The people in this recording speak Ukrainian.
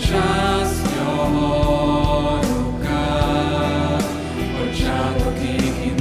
час його рука, початок їх.